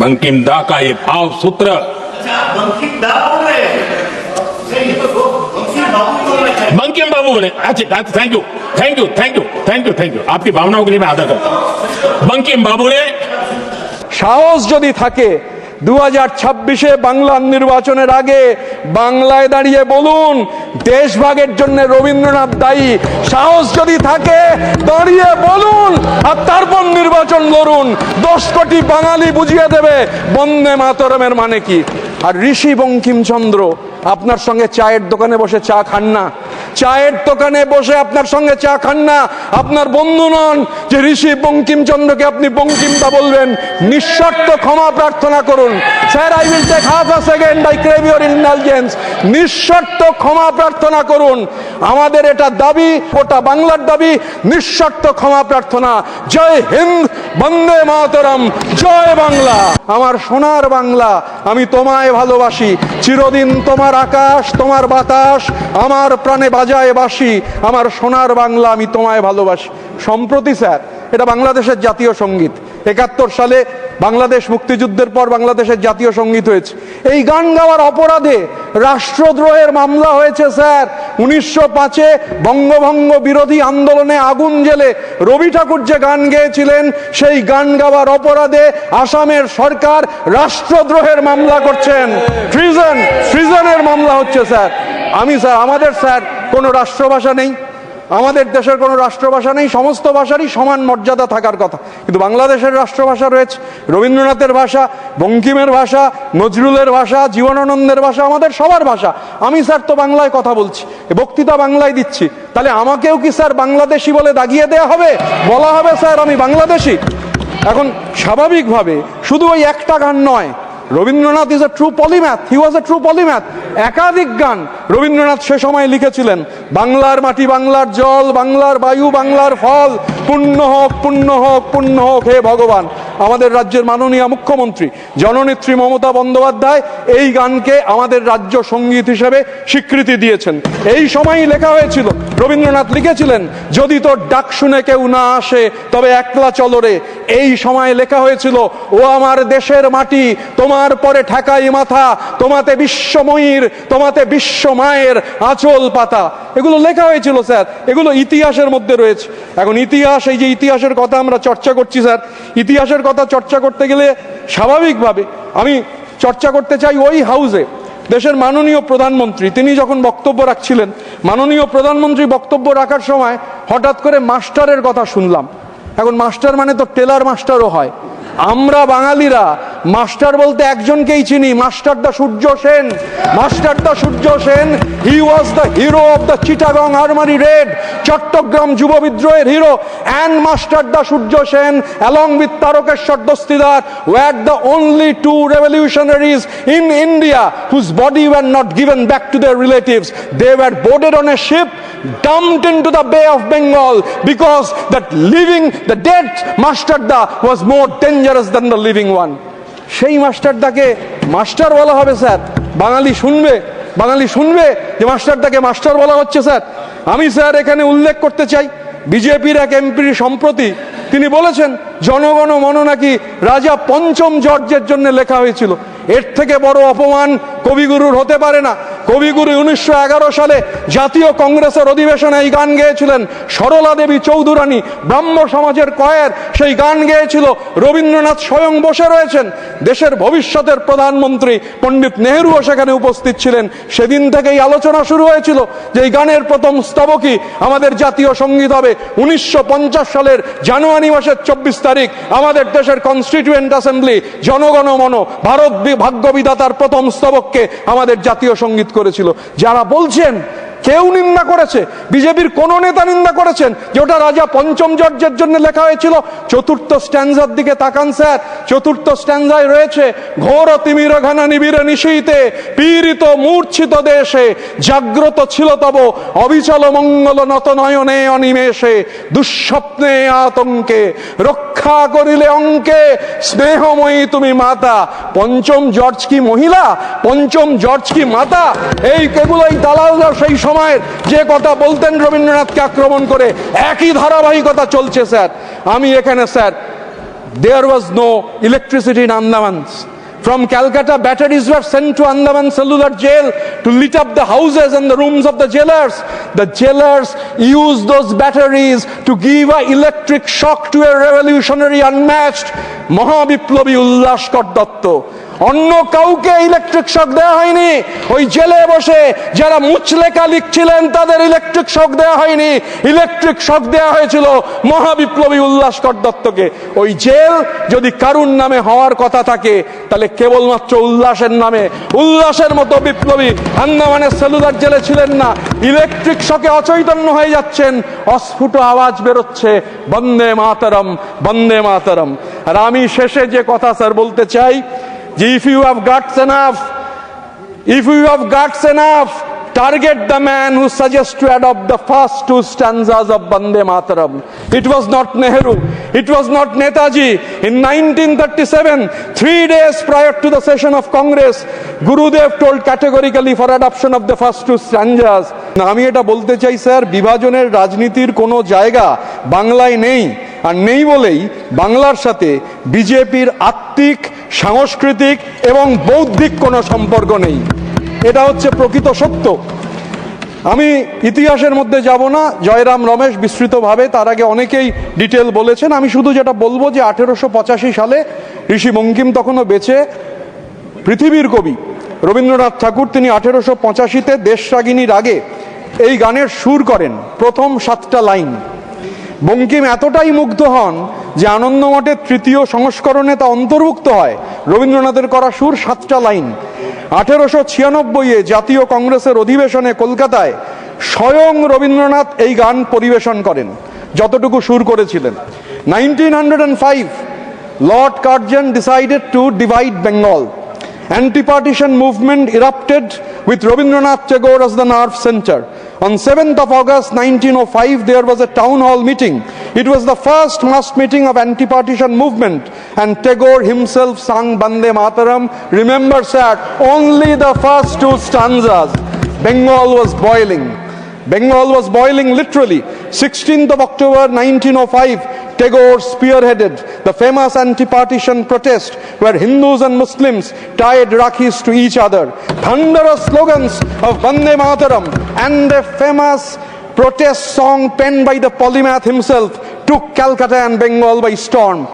बंकिम दा का ये भाव सूत्र अच्छा आप बंकिम दा बोल रहे हैं नहीं, ये तो बंकिम बाबू बोल रहे हैं बंकिम बाबू बोले अच्छा thank you thank you thank you thank you thank you आपकी भावनाओं के लिए मैं आदर करता हूँ बंकिम बाबू ने সাহস যদি থাকে দু হাজার ছাব্বিশে বাংলার নির্বাচনের আগে বাংলায় দাঁড়িয়ে বলুন দেশভাগের জন্য রবীন্দ্রনাথ দায়ী। সাহস যদি থাকে, দাঁড়িয়ে বলুন আর তারপর নির্বাচন লড়ুন। দশ কোটি বাঙালি বুঝিয়ে দেবে, বন্দে মাতরমের মানে কি? আর ঋষি বঙ্কিমচন্দ্র আপনার সঙ্গে চায়ের দোকানে বসে চা খান না। চায়ের দোকানে বসে আপনার সঙ্গে চা খান না। আপনার বন্ধু নন যে ঋষি বঙ্কিমচন্দ্রকে আপনি বঙ্কিমদা বলবেন। নিঃশর্ত ক্ষমা প্রার্থনা করুন। Sir I will take half a second I crave your intelligence নিঃশর্ত ক্ষমা প্রার্থনা করুন। আমাদের এটা দাবি, গোটা বাংলার দাবি, নিঃশর্ত ক্ষমা প্রার্থনা। জয় হিন্দ, বন্দে মাতরম, জয় বাংলা। আমার সোনার বাংলা, আমি তোমায় ভালোবাসি। চিরদিন তোমার আকাশ, তোমার বাতাস, আমার প্রাণে বাজায় বাসি। আমার সোনার বাংলা আমি তোমায় ভালোবাসি। সম্প্রতি স্যার, এটা বাংলাদেশের জাতীয় সংগীত। একাত্তর সালে বাংলাদেশ মুক্তিযুদ্ধের পর বাংলাদেশের জাতীয় সংগীত হয়েছে। এই গান গাওয়ার অপরাধে রাষ্ট্রদ্রোহের মামলা হয়েছে, স্যার। উনিশশো পাঁচে বঙ্গভঙ্গ বিরোধী আন্দোলনে আগুন জেলে রবি ঠাকুর যে গান গেয়েছিলেন, সেই গান গাওয়ার অপরাধে আসামের সরকার রাষ্ট্রদ্রোহের মামলা করছেন। ফ্রিজন ফ্রিজনের মামলা হচ্ছে, স্যার। আমি, স্যার, আমাদের, স্যার, কোনো রাষ্ট্রভাষা নেই। আমাদের দেশের কোনো রাষ্ট্রভাষা নেই, সমস্ত ভাষারই সমান মর্যাদা থাকার কথা। কিন্তু বাংলাদেশের রাষ্ট্রভাষা রয়েছে, রবীন্দ্রনাথের ভাষা, বঙ্কিমের ভাষা, নজরুলের ভাষা, জীবনানন্দের ভাষা, আমাদের সবার ভাষা। আমি স্যার তো বাংলায় কথা বলছি বক্তৃতা বাংলায় দিচ্ছি। তাহলে আমাকেও কি স্যার বাংলাদেশি বলে দাগিয়ে দেয়া হবে? বলা হবে স্যার, আমি বাংলাদেশি। এখন স্বাভাবিকভাবে শুধু ওই একটা গান নয় Rabindranath is a true polymath he was a true polymath একাধিক গান রবীন্দ্রনাথ সে সময় লিখেছিলেন। বাংলার মাটি, বাংলার জল, বাংলার বায়ু, বাংলার ফল, পুণ্য হোক পুণ্য হোক পুণ্য হোক, হে ভগবান। আমাদের রাজ্যের মাননীয় মুখ্যমন্ত্রী, জননেত্রী মমতা বন্দ্যোপাধ্যায় এই গানকে আমাদের রাজ্য সংগীত হিসেবে স্বীকৃতি দিয়েছেন। এই সময়ই লেখা হয়েছিল, রবীন্দ্রনাথ লিখেছিলেন, যদি তোর ডাক শুনে কেউ না আসে, তবে একলা চলরে এই সময় লেখা হয়েছিল, ও আমার দেশের মাটি, তোমার পরে ঠেকাই মাথা, তোমাতে বিশ্বময়ীর তোমাতে বিশ্ব মায়ের আঁচল পাতা। এগুলো লেখা হয়েছিল, স্যার। এগুলো ইতিহাসের মধ্যে রয়েছে। এখন ইতিহাস, এই যে ইতিহাসের কথা আমরা চর্চা করছি, স্যার, ইতিহাসের কথা চর্চা করতে গেলে স্বাভাবিকভাবে আমি চর্চা করতে চাই ওই হাউসে। দেশের মাননীয় প্রধানমন্ত্রী, তিনি যখন বক্তব্য রাখছিলেন, মাননীয় প্রধানমন্ত্রী বক্তব্য রাখার সময় হঠাৎ করে মাস্টারের কথা শুনলাম। এখন মাস্টার মানে তো টেলার মাস্টারও হয়। আমরা বাঙালিরা মাস্টার বলতে একজনকেই চিনি master da Surya Sen master da Surya Sen he was the hero of the Chittagong armoury raid Chittagong যুব বিদ্রোহের hero and master da Surya Sen along with Tarakeswar Dastidar were the only two revolutionaries in India whose body were not given back to their relatives. They were boarded on a ship, dumped into the Bay of Bengal because that living, the dead Mastarda was more dangerous than the living one. সেই মাস্টারদাকে master বলা হবে, sir. বাঙালি শুনবে বাঙালি শুনবে যে মাস্টারদাকে master বলা হচ্ছে, sir. আমি, sir, এখানে উল্লেখ করতে চাই, বিজেপির এক এমপি সম্প্রতি। তিনি বলেছেন, জনগণ মন নাকি রাজা পঞ্চম জর্জের জন্য লেখা হয়েছিল। এর থেকে বড় অপমান কবিগুরুর হতে পারে না। কবিগুরু উনিশশো এগারো সালে জাতীয় কংগ্রেসের অধিবেশনে এই গান গেয়েছিলেন। সরলা দেবী চৌধুরানী, ব্রাহ্ম সমাজের কয়ের, সেই গান গেয়েছিল। রবীন্দ্রনাথ স্বয়ং বসে রয়েছেন। দেশের ভবিষ্যতের প্রধানমন্ত্রী পণ্ডিত নেহরুও সেখানে উপস্থিত ছিলেন। সেদিন থেকেই আলোচনা শুরু হয়েছিল যে এই গানের প্রথম স্তবকই আমাদের জাতীয় সংগীত হবে। উনিশশো পঞ্চাশ সালের জানুয়ারি মাসের চব্বিশ তারিখ আমাদের দেশের কনস্টিটিউয়েন্ট অ্যাসেম্বলি জনগণ মন ভারত বি- ভাগ্য বিধাতার প্রথম স্তবককে আমাদের জাতীয় সংগীত করেছিল। যারা বলছেন কেউ নিন্দা করেছে। বিজেপির কোন নেতা নিন্দা করেছেন যে ওটা রাজা পঞ্চম জর্জের জন্য লেখা হয়েছিল। চতুর্থ স্ট্যান্ডার দিকে তাকান স্যার। চতুর্থ স্ট্যান্ডায় রয়েছে ঘোর তিমির ঘানা নিবিড় নিশীতে পীড়িত মূর্ছিত দেশে, জাগ্রত ছিল তব অবিচল মঙ্গল নত নয়নে অনিমেষে, দুঃস্বপ্নে আতঙ্কে, রক্ষা করিলে অঙ্কে, স্নেহময়ী তুমি মাতা। পঞ্চম জর্জ কি মহিলা? পঞ্চম জর্জ কি মাতা? এই কেবল এই দালালরা সেই সময়ের যে কথা বলতেন রবীন্দ্রনাথকে আক্রমণ করে, একই ধারাবাহিকতা চলছে, স্যার। আমি এখানে, sir there was no electricity in Andamans from Calcutta batteries were sent to Andaman cellular jail to lit up the houses and the rooms of the jailers the jailers use those batteries to give a electric shock to a revolutionary unmatched মহাবিপ্লবী Ullaskar Dutta অন্য কাউকে electric shock দেওয়া হয়নি। ওই জেলে বসে যারা মুচলেখা লিখছিলেন, তাদের electric shock দেওয়া হয়নি। ইলেকট্রিক শক দেওয়া হয়েছিল মহাবিপ্লবী উল্লাসকর দত্তকে। ওই জেল যদি কারুর নামে হওয়ার কথা থাকে, তাহলে কেবলমাত্র উল্লাসের নামে। উল্লাসের মতো বিপ্লবী আন্দামানের সেলুলার জেলে ছিলেন না। ইলেকট্রিক শকে অচৈতন্য হয়ে যাচ্ছেন। অস্ফুট আওয়াজ বেরোচ্ছে, বন্দে মাতারম বন্দে মাতারম। আর আমি শেষে যে কথা স্যার বলতে চাই যে if you have guts enough If you have guts enough, target the man who suggests to adopt the first two stanzas of Bande Mataram. It was not Nehru, it was not Netaji. In 1937, three days prior to the session of Congress, Gurudev told categorically for adoption of the first two stanzas. আমি এটা বলতে চাই sir বিভাজনের রাজনীতির কোনো জায়গা বাংলায় নেই আর নেই বলেই বাংলার সাথে বিজেপির আত্মিক, সাংস্কৃতিক এবং বৌদ্ধিক কোনো সম্পর্ক নেই। এটা হচ্ছে প্রকৃত সত্য। আমি ইতিহাসের মধ্যে যাব না, জয়রাম রমেশ বিস্তৃতভাবে, তার আগে অনেকেই ডিটেল বলেছেন। আমি শুধু যেটা বলব যে আঠেরোশো পঁচাশি সালে ঋষি বঙ্কিম তখনও বেঁচে পৃথিবীর কবি রবীন্দ্রনাথ ঠাকুর, তিনি আঠেরোশো পঁচাশিতে দেশরাগিনীর আগে এই গানের সুর করেন প্রথম সাতটা লাইন। বঙ্কিম এতটাই মুগ্ধ হন যে আনন্দমঠের তৃতীয় সংস্করণে তা অন্তর্ভুক্ত হয়। রবীন্দ্রনাথের করা সুর সাতটা লাইন। আঠেরোশো ছিয়ানব্বইয়ে জাতীয় কংগ্রেসের অধিবেশনে কলকাতায় স্বয়ং রবীন্দ্রনাথ এই গান পরিবেশন করেন, যতটুকু সুর করেছিলেন। Nineteen hundred and five, Lord Curzon decided to divide Bengal. Anti-partition movement erupted with Rabindranath Tagore as the nerve center. On 7th of August 1905, there was a town hall meeting. It was the first mass meeting of anti-partition movement, and Tagore himself sang Bande Mataram. Remember, sir, only the first two stanzas. Bengal was boiling. Bengal was boiling literally. 16th of October 1905, Tagore spearheaded the famous anti-partition protest where Hindus and Muslims tied Rakhis to each other. Thunderous slogans of Vande Mataram and a famous protest song penned by the polymath himself took Calcutta and Bengal by storm.